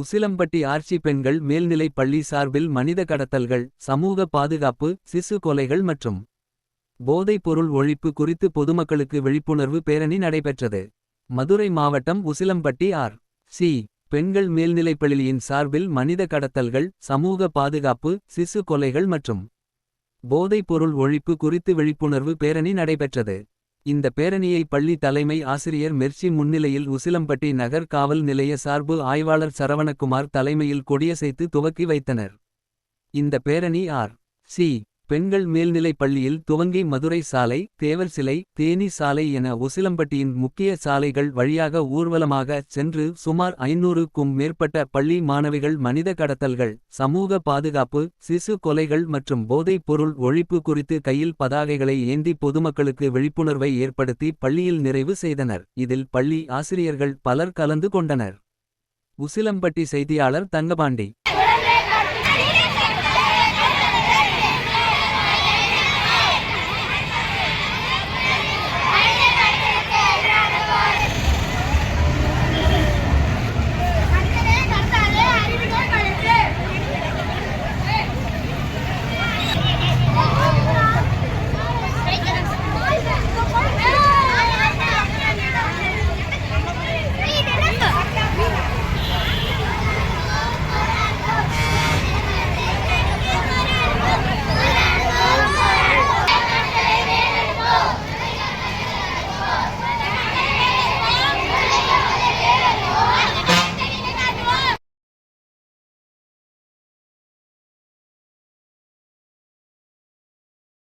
Usilampatti arch பெண்கள் மேல்நிலைப் பள்ளி சார்பில் மனித கடத்தல்கள் சமூக பாதுகாப்பு சிசு கொலைகள் மற்றும் போதைப்பொருள் ஒழிப்பு குறித்து பொதுமக்களுக்கு விழிப்புணர்வு பேரணி நடைபெற்றது. மதுரை மாவட்டம் உசிலம்பட்டி ஆர் சி பெண்கள் மேல்நிலைப் பள்ளியின் சார்பில் மனித கடத்தல்கள் சமூக பாதுகாப்பு சிசு கொலைகள் மற்றும் போதைப்பொருள் ஒழிப்பு குறித்து விழிப்புணர்வு பேரணி நடைபெற்றது. இந்த பேரணியை பள்ளி தலைமை ஆசிரியர் மெர்ச்சி முன்னிலையில் உசிலம்பட்டி நகர் காவல் நிலைய சார்பு ஆய்வாளர் சரவணகுமார் தலைமையில் கொடியசைத்து துவக்கி வைத்தனர். இந்த பேரணி ஆர். சி. பெண்கள் மேல்நிலைப் பள்ளியில் துவங்கி மதுரை சாலை தேவர் சிலை தேனி சாலை என உசிலம்பட்டியின் முக்கிய சாலைகள் வழியாக ஊர்வலமாக சென்று சுமார் ஐநூறுக்கும் மேற்பட்ட பள்ளி மாணவிகள் மனித கடத்தல்கள் சமூக பாதுகாப்பு சிசு கொலைகள் மற்றும் போதைப் பொருள் ஒழிப்பு குறித்து கையில் பதாகைகளை ஏந்தி பொதுமக்களுக்கு விழிப்புணர்வை ஏற்படுத்தி பள்ளியில் நிறைவு செய்தனர். இதில் பள்ளி ஆசிரியர்கள் பலர் கலந்து கொண்டனர். உசிலம்பட்டி செய்தியாளர் தங்கபாண்டி.